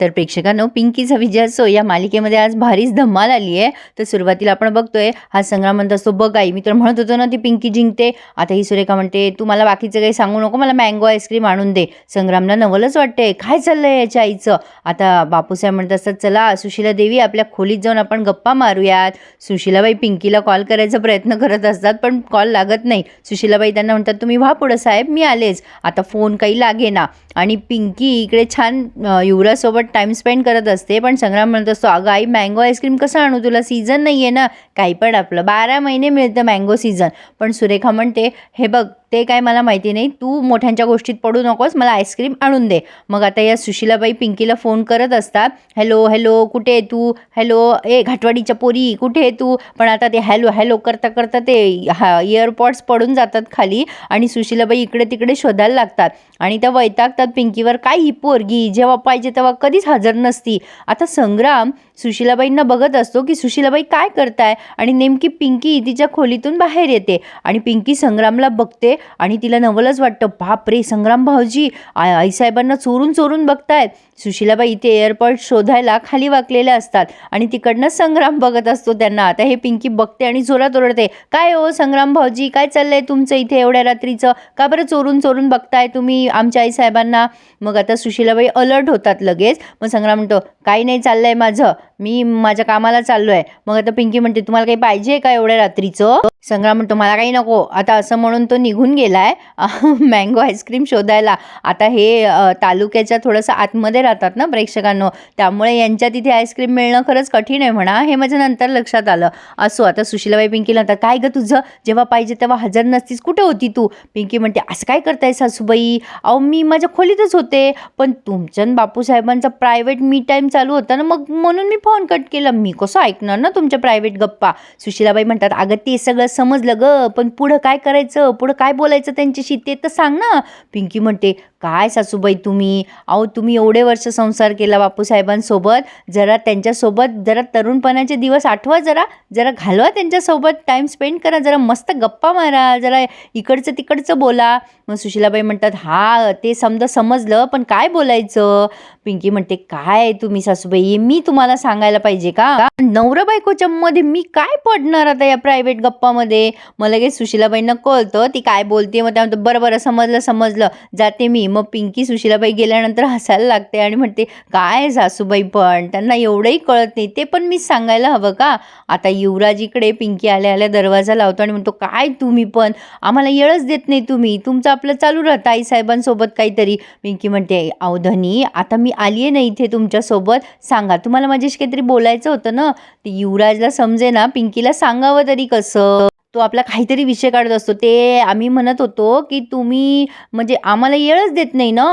तर प्रेक्षकांनो पिंकीचा विजय असो या मालिकेमध्ये आज भारीच धम्माल आली आहे. तर सुरुवातीला आपण बघतोय हा संग्राम म्हणत असतो बघ आई मी तर म्हणत होतो ना ती पिंकी जिंकते. आता ही सुरेखा म्हणते तू मला बाकीचं काही सांगू नको मला मँगो आईस्क्रीम आणून दे. संग्रामला नवलच वाटते काय चाललंय याच्या आईचं? आता बापूसाहेब म्हणत असतात चला सुशीला देवी आपल्या खोलीत जाऊन आपण गप्पा मारूयात. सुशीलाबाई पिंकीला कॉल करायचा प्रयत्न करत असतात पण कॉल लागत नाही. सुशीलाबाई त्यांना म्हणतात तुम्ही व्हा पुढं साहेब मी आलेच. आता फोन काही लागे ना आणि पिंकी इकडे छान युवरासोबत युवराजसोबत टाईम स्पेंड करत असते पण संग्राम म्हणत असतो अगं आई मँगो आईस्क्रीम कसं आणू? तुला सीझन नाही आहे ना. काही पण आपलं. बारा महिने मिळतं मँगो सीझन पण सुरेखा म्हणते हे बघ ते काय मला माहिती नाही. तू मोठ्यांच्या गोष्टीत पडू नकोस मला आईस्क्रीम आणून दे. मग आता या सुशीलाबाई पिंकीला फोन करत असतात. हॅलो हॅलो कुठे आहे तू? हॅलो ए घाटवाडीच्या पोरी कुठे आहे तू? पण आता ते हॅलो हॅलो करता करता ते हा इयरपॉड्स पडून जातात खाली आणि सुशीलाबाई इकडे तिकडे शोधायला लागतात. आणि त्या वैतागतात पिंकीवर काय ही पोरगी? जेव्हा पाहिजे तेव्हा कधीच हजर नसती. आता संग्राम सुशीलाबाईंना बघत असतो की सुशीलाबाई काय करताय आणि नेमकी पिंकी तिच्या खोलीतून बाहेर येते. आणि पिंकी संग्रामला बघते आणि तिला नवलच वाटतं. बाप रे संग्राम भाऊजी आईसाहेबांना चोरून चोरून बघतायत. सुशीलाबाई इथे एअरपोर्ट शोधायला खाली वाकलेल्या असतात. आणि तिकडनं संग्राम बघत असतो त्यांना. आता हे पिंकी बघते आणि जोरात ओरडते काय हो संग्राम भाऊजी काय चाललंय तुमचं इथे एवढ्या रात्रीचं? का बरं चोरून चोरून बघताय तुम्ही आमच्या आईसाहेबांना? मग आता सुशीलाबाई अलर्ट होतात लगेच. मग संग्राम म्हणतो काही नाही चाललंय माझं. मी माझ्या कामाला चाललो आहे मग आता पिंकी म्हणते तुम्हाला काही पाहिजे का एवढ्या रात्रीचं? संग्राम म्हणतो मला काही नको. आता असं म्हणून तो निघून गेलाय मँगो आईस्क्रीम शोधायला. आता हे तालुक्याच्या थोडंसं आतमध्ये राहतात ना प्रेक्षकांनो? त्यामुळे यांच्या तिथे आईस्क्रीम मिळणं खरंच कठीण आहे म्हणा. हे माझ्या नंतर लक्षात आलं. असो आता सुशीलाबाई पिंकीला आता काय गं तुझं? जेव्हा पाहिजे तेव्हा हजर नसतीस. कुठे होती तू? पिंकी म्हणते असं काय करताय सासूबाई? अहो मी माझ्या खोलीतच होते. पण तुमच्या बापूसाहेबांचा प्रायव्हेट मी टाईम चालू होता ना मग म्हणून मी फोन कट केला. मी कसं ऐकणार ना तुमच्या प्रायव्हेट गप्पा? सुशीलाबाई म्हणतात अगं ते सगळं समजलं ग. पण पुढं काय करायचं? पुढं काय बोलायचं त्यांच्याशी? ते तर सांग ना. पिंकी म्हणते काय सासूबाई तुम्ही? अहो तुम्ही एवढे वर्ष संसार केला बापूसाहेबांसोबत. जरा त्यांच्यासोबत जरा तरुणपणाचे दिवस आठवा जरा. जरा घालवा त्यांच्यासोबत. टाईम स्पेंड करा. जरा मस्त गप्पा मारा. जरा इकडचं तिकडचं बोला. मग सुशीलाबाई म्हणतात हा ते समजा समजलं पण काय बोलायचं? पिंकी म्हणते काय तुम्ही सासूबाई? मी तुम्हाला सांगायला पाहिजे का? नवरा बायकोच्या मध्ये मी काय पडणार आता या प्रायव्हेट गप्पामध्ये? मला लगेच सुशीलाबाईंना कळतं ती काय बोलते? मग त्या बरं बरं समजलं समजलं. जाते मी. मग पिंकी सुशीलाबाई गेल्यानंतर हसायला लागते आणि म्हणते काय सासूबाई पण त्यांना एवढंही कळत नाही. ते पण मी सांगायला हवं का? आता युवराज इकडे पिंकी आल्या आल्या दरवाजा लावतो आणि म्हणतो काय तुम्ही पण? आम्हाला येळच देत नाही तुम्ही. तुमचं आपलं चालू राहतं आईसाहेबांसोबत काहीतरी. पिंकी म्हणते अवधनी आता मी आली आहे ना इथे तुमच्यासोबत. सांगा तुम्हाला माझ्याशी काहीतरी बोलायचं होतं ना? ते युवराजला समजे ना पिंकीला सांगावं तरी कसं? तो आपला काहीतरी विषय काढत असतो. ते आम्ही म्हणत होतो की तुम्ही म्हणजे आम्हाला येळच देत नाही ना.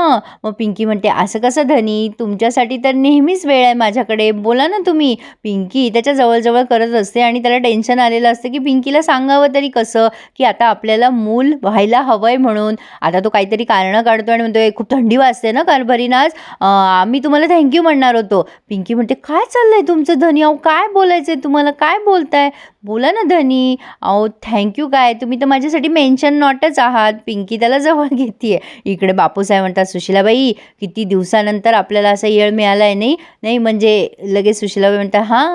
मग पिंकी म्हणते असं कसं धनी? तुमच्यासाठी तर नेहमीच वेळ आहे माझ्याकडे. बोला ना तुम्ही. पिंकी त्याच्या जवळजवळ करत असते आणि त्याला टेन्शन आलेलं असतं की पिंकीला सांगावं तरी कसं? की आता आपल्याला मूल व्हायला हवं आहे म्हणून. आता तो काहीतरी कारणं काढतो आणि म्हणतो खूप थंडी वाजते ना कारभारीनं आज. आम्ही तुम्हाला थँक्यू म्हणणार होतो. पिंकी म्हणते काय चाललं आहे तुमचं धनी? अहो काय बोलायचं आहे तुम्हाला? काय बोलताय? बोला ना धनी. अहो थँक्यू काय तुम्ही तर माझ्यासाठी मेन्शन नॉटच आहात. पिंकी त्याला जवळ घेते इकडे बापूसाहेब म्हणतात सुशीलाबाई किती दिवसानंतर आपल्याला असा येळ मिळाला आहे नाही? नाही म्हणजे लगेच सुशीलाबाई म्हणतात हां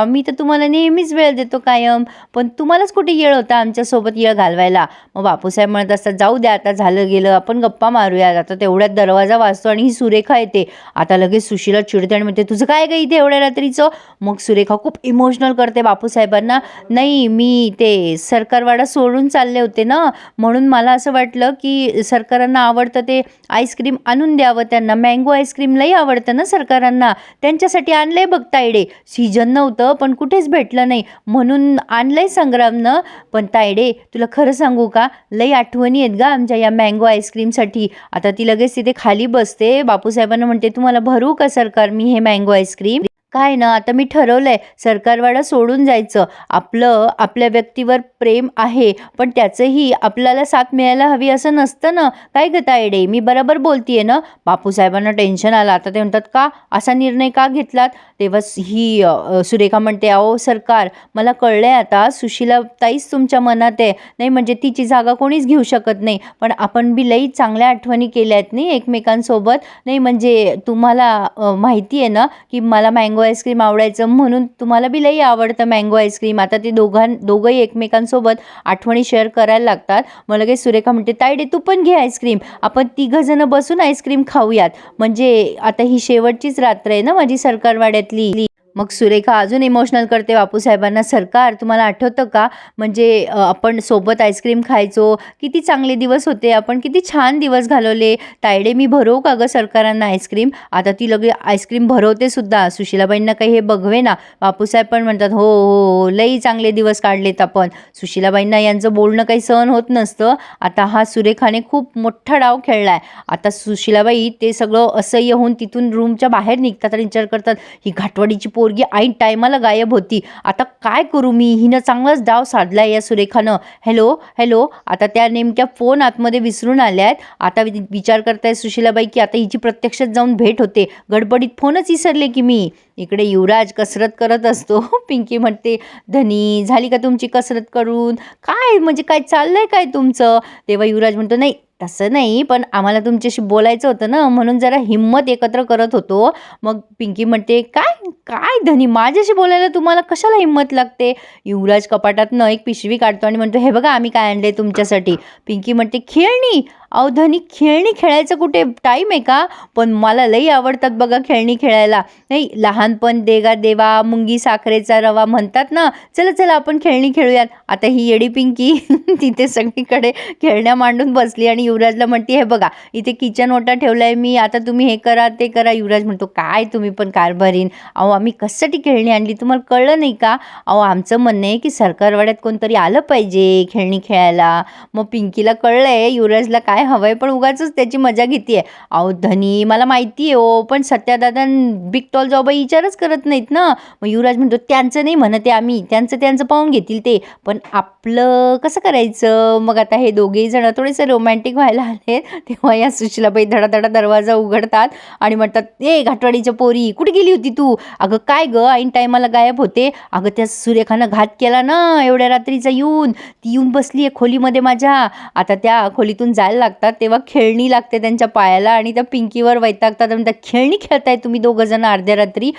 आम्ही तर तुम्हाला नेहमीच वेळ देतो कायम. पण तुम्हालाच कुठे येळ होता आमच्यासोबत येळ घालवायला? मग बापूसाहेब म्हणत असतात जाऊ द्या आता झालं गेलं. आपण गप्पा मारूयात. आता तेवढ्यात दरवाजा वाजतो आणि ही सुरेखा येते. आता लगेच सुशीला चिडते आणि म्हणते तुझं काय गं इथे एवढ्या रात्रीचं? मग सुरेखा खूप इमोशनल करते बापूसाहेबांना नाही मी ते सरकारवाडा सोडून चालले होते ना. म्हणून मला असं वाटलं की सरकारांना आवडतं ते आईस्क्रीम आणून द्यावं त्यांना. मँगो आईस्क्रीमलाही लई आवडतं ना सरकारांना. त्यांच्यासाठी आणलं आहे बघ तायडे सीजन नव्हतं पण कुठेच भेटलं नाही. म्हणून आणलं आहे संग्रामनं पण तायडे तुला खरं सांगू का? लई आठवणी आहेत गा आमच्या या मँगो आईस्क्रीमसाठी. आता ती लगेच तिथे खाली बसते. बापूसाहेबांना म्हणते तुम्हाला भरू का सरकार? मी हे मँगो आईस्क्रीम. काय ना? आता मी ठरवलं आहे सरकारवाडा सोडून जायचं. आपलं आपल्या व्यक्तीवर प्रेम आहे पण त्याचंही आपल्याला साथ मिळायला हवी असं नसतं ना? काय ग तायडे? मी बरोबर बोलतीये ना? बापूसाहेबांना टेन्शन आलं. आता ते म्हणतात का? असा निर्णय का घेतलात? तेव्हा ही सुरेखा म्हणते अहो सरकार मला कळलं आहे आता सुशीला ताईच तुमच्या मनात आहे. नाही म्हणजे तिची जागा कोणीच घेऊ शकत नाही. पण आपण बी लई चांगल्या आठवणी केल्या आहेत नाही एकमेकांसोबत? नाही म्हणजे तुम्हाला माहिती आहे ना की मला मँगो आईस्क्रीम आवडायचं म्हणून तुम्हाला बी लई आवडतं मँगो आईस्क्रीम आता ते दोघां दोघंही एकमेकांसोबत आठवणी शेअर करायला लागतात. मग लगेच सुरेखा म्हणते तायडे तू पण घे आईस्क्रीम आपण तिघंजणं बसून आईस्क्रीम खाऊयात. म्हणजे आता ही शेवटचीच रात्र आहे ना माझी सरकारवाड्यातली. मग सुरेखा अजून इमोशनल करते बापूसाहेबांना. सरकार तुम्हाला आठवतं का? म्हणजे आपण सोबत आईस्क्रीम खायचो किती चांगले दिवस होते आपण किती छान दिवस घालवले. तायडे मी भरवू का गं सरकारांना आईस्क्रीम आता ती लगे आईस्क्रीम भरवते सुद्धा. सुशीलाबाईंना काही हे बघवे ना? बापूसाहेब पण म्हणतात हो, हो हो लई चांगले दिवस काढलेत आपण. सुशीलाबाईंना यांचं बोलणं काही सहन होत नसतं. आता हा सुरेखाने खूप मोठा डाव खेळला आहे आता सुशीलाबाई ते सगळं असह्य होऊन तिथून रूमच्या बाहेर निघतात आणि विचार करतात ही घाटवाडीची पोरगी ऐन टायमाला गायब होती. आता काय करू मी? हिनं चांगलाच डाव साधला या सुरेखानं. Hello hello. आता त्या नेमक्या फोन आतमध्ये विसरून आल्या आहेत आता विचार करताय सुशीलाबाई की आता हिची प्रत्यक्षात जाऊन भेट होते. गडबडीत फोनच विसरले की मी. इकडे युवराज कसरत करत असतो. पिंकी म्हणते धनी झाली का तुमची कसरत करून? काय म्हणजे काय चाललं आहे काय तुमचं? तेव्हा युवराज म्हणतो नाही तसं नाही पण आम्हाला तुमच्याशी बोलायचं होतं ना म्हणून जरा हिंमत एकत्र करत होतो. मग पिंकी म्हणते काय काय धनी माझ्याशी बोलायला तुम्हाला कशाला हिंमत लागते? युवराज कपाटातनं एक पिशवी काढतो आणि म्हणतो हे बघा आम्ही काय आणले तुमच्यासाठी. पिंकी म्हणते खेळणी अहो खेळणी खेळायचं कुठे टाईम आहे का? पण मला लई आवडतात बघा खेळणी खेळायला. नाही लहानपण देगा देवा मुंगी साखरेचा रवा म्हणतात ना चला चला आपण खेळणी खेळूयात. आता ही येडी पिंकी तिथे सगळीकडे खेळण्या मांडून बसली आणि युवराजला म्हणते हे बघा इथे किचन ओटा आहे मी आता तुम्ही हे करा ते करा. युवराज म्हणतो काय तुम्ही पण कारभारीन. अहो आम्ही कशासाठी खेळणी आणली? तुम्हाला कळलं नाही का? अहो आमचं म्हणणं आहे की सरकारवाड्यात कोणतरी आलं पाहिजे खेळणी खेळायला. मग पिंकीला कळलं आहे युवराजला काय हवंय पण उगाच त्याची मजा घेते अहो धनी मला माहिती आहे ओ हो, पण सत्यादादा बिग टॉल जॉबाई विचारच करत नाहीत ना. मग युवराज म्हणतो त्यांचं नाही म्हणते आम्ही त्यांचं त्यांचं पाहून घेतील ते. पण आपलं कसं करायचं? मग आता हे दोघेही जण थोडेसे रोमॅन्टिक व्हायला आले तेव्हा या सुशिलाबाई धडाधडा दरवाजा उघडतात आणि म्हणतात ए घाटवाडीच्या पोरी कुठे गेली होती तू? अगं काय गं? ऐन टायमाला गायब होते. अगं त्या सुरेखानं घात केला ना एवढ्या रात्रीचा येऊन. ती येऊन बसली आहे खोलीमध्ये माझ्या. आता त्या खोलीतून जायला लागतात तेव्हा खेळणी लागते त्यांच्या पायाला आणि त्या पिंकीवर वैतागतात. म्हणतात खेळणी खेळताय तुम्ही दोघं जण अर्ध्या रात्री.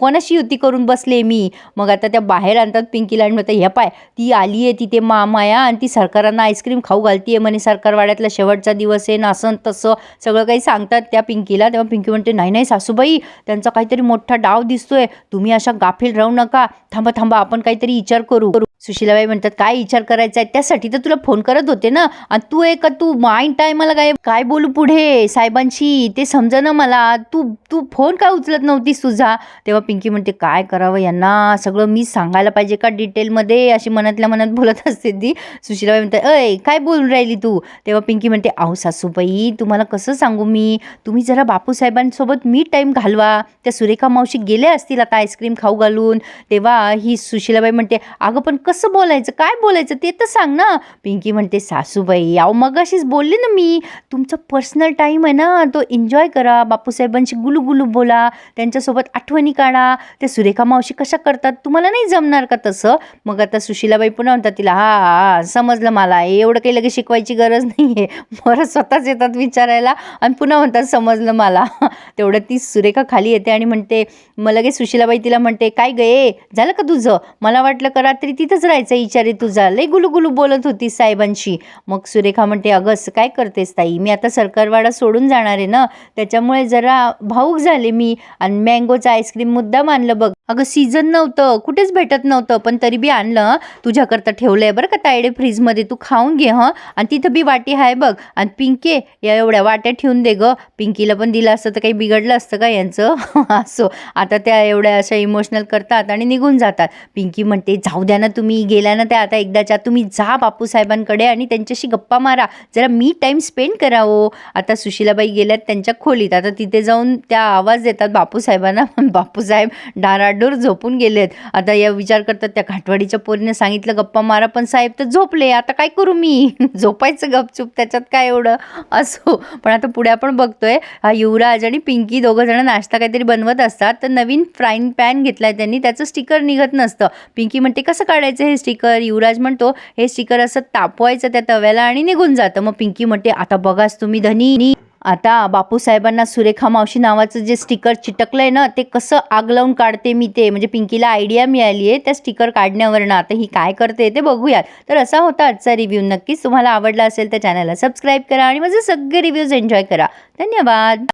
कोणाशी युती करून बसले मी? मग आता त्या बाहेर आणतात पिंकीला आणि म्हणतात ह्या पाय ती आली आहे तिथे मामाया आणि ती सरकारांना आईस्क्रीम खाऊ घालतीये म्हणे सरकारवाड्यातला शेवटचा दिवस आहे नासन तसं. सगळं काही सांगतात त्या पिंकीला. तेव्हा पिंकी म्हणते नाही नाही सासूबाई त्यांचा काहीतरी मोठा डाव दिसतोय. तुम्ही अशा गाफील राहू नका. थांबा थांबा आपण काहीतरी विचार करू. सुशीलाबाई म्हणतात काय विचार करायचा आहे? त्यासाठी तर तुला फोन करत होते ना. आणि तू एक तू माइंड टायमाला काय काय बोलू पुढे? साहेबांशी ते समजा मला. तू तू फोन काय उचलत नव्हतीस तुझा? तेव्हा पिंकी म्हणते काय करावं यांना? सगळं मी सांगायला पाहिजे का डिटेलमध्ये अशी मनातल्या मनात बोलत असते ती. सुशीलाबाई म्हणते अय काय बोलून राहिली तू? तेव्हा पिंकी म्हणते अहो सासूबाई तुम्हाला कसं सांगू मी? तुम्ही जरा बापूसाहेबांसोबत मी टाईम घालवा. त्या सुरेखा मावशी गेल्या असतील आता आईस्क्रीम खाऊ घालून. तेव्हा ही सुशीलाबाई म्हणते अगं पण कसं बोलायचं? काय बोलायचं? ते तर सांग ना. पिंकी म्हणते सासूबाई अहो मग अशीच बोलले ना मी. तुमचा पर्सनल टाईम आहे ना. तो एन्जॉय करा. बापूसाहेबांशी गुलू गुलू बोला. त्यांच्यासोबत आठवणी काढा. त्या सुरेखा मावशी कशा करतात? तुम्हाला नाही जमणार का तसं? मग आता सुशीलाबाई पुन्हा म्हणतात तिला हा हा समजलं मला. एवढं काही लगेच शिकवायची गरज नाही आहे बरं स्वतःच येतात विचारायला आणि पुन्हा म्हणतात समजलं मला. तेवढं ती सुरेखा खाली येते आणि म्हणते मग लगेच सुशीलाबाई तिला म्हणते काय गे झालं का तुझं? मला वाटलं का रात्री तिथंच राहायचं? विचारे तुझा. लय गुलुगुलू बोलत होती साहेबांशी. मग सुरेखा म्हणते अगं असं काय करतेस ताई? मी आता सरकारवाडा सोडून जाणार आहे ना? त्याच्यामुळे जरा भाऊक झाले मी आणि मँगोचं आईस्क्रीम मुद्दाम आणलं बघ. अगं सीझन नव्हतं. कुठेच भेटत नव्हतं. पण तरी बी आणलं. तुझ्याकरता ठेवलं आहे बरं का तायडे फ्रीजमध्ये. तू खाऊन घे हं. आणि तिथं बी वाटी आहे बघ. आणि पिंके या एवढ्या वाट्या ठेवून दे ग. पिंकीला पण दिलं असतं तर काही बिघडलं असतं का यांचं? असो. आता त्या एवढ्या अशा इमोशनल करतात आणि निघून जातात. पिंकी म्हणते जाऊ द्या ना तुम्ही. गेल्या ना त्या. आता एकदाच्या तुम्ही जा बापूसाहेबांकडे आणि त्यांच्याशी गप्पा मारा. जरा मी टाईम स्पेंड करावं. आता सुशीलाबाई गेल्यात त्यांच्या खोलीत. आता तिथे जाऊन त्या आवाज देतात बापूसाहेबांना. पण बापूसाहेब डाराडोर झोपून गेलेत. आता या विचार करतात त्या घाटवाडीच्या पोरीने सांगितलं गप्पा मारा पण साहेब तर झोपले आता काय करू मी? झोपायचं गपचूप त्याच्यात काय एवढं? असो. पण आता पुढे आपण बघतोय हा युवराज आणि पिंकी दोघं जण नाश्ता काहीतरी बनवत असतात तर नवीन फ्राईंग पॅन घेतलाय त्यांनी त्याचं स्टिकर निघत नसतं. पिंकी म्हणते कसं काढायचं हे स्टिकर? युवराज म्हणतो हे स्टिकर असं तापवायचं त्या तव्याला आणि निघून जातं. मग पिंकी म्हणते आता बघाच तुम्ही धनी. आता बापूसाहेबांना सुरेखा मावशी नावाचं जे स्टिकर चिटकलं आहे ना ते कसं आग लावून काढते मी ते म्हणजे पिंकीला आयडिया मिळाली आहे त्या स्टिकर काढण्यावरनं. आता ही काय करते ते बघूयात. तर असा होता आजचा रिव्ह्यू नक्कीच तुम्हाला आवडला असेल तर चॅनलला सबस्क्राईब करा आणि माझे सगळे रिव्ह्यूज एन्जॉय करा. धन्यवाद!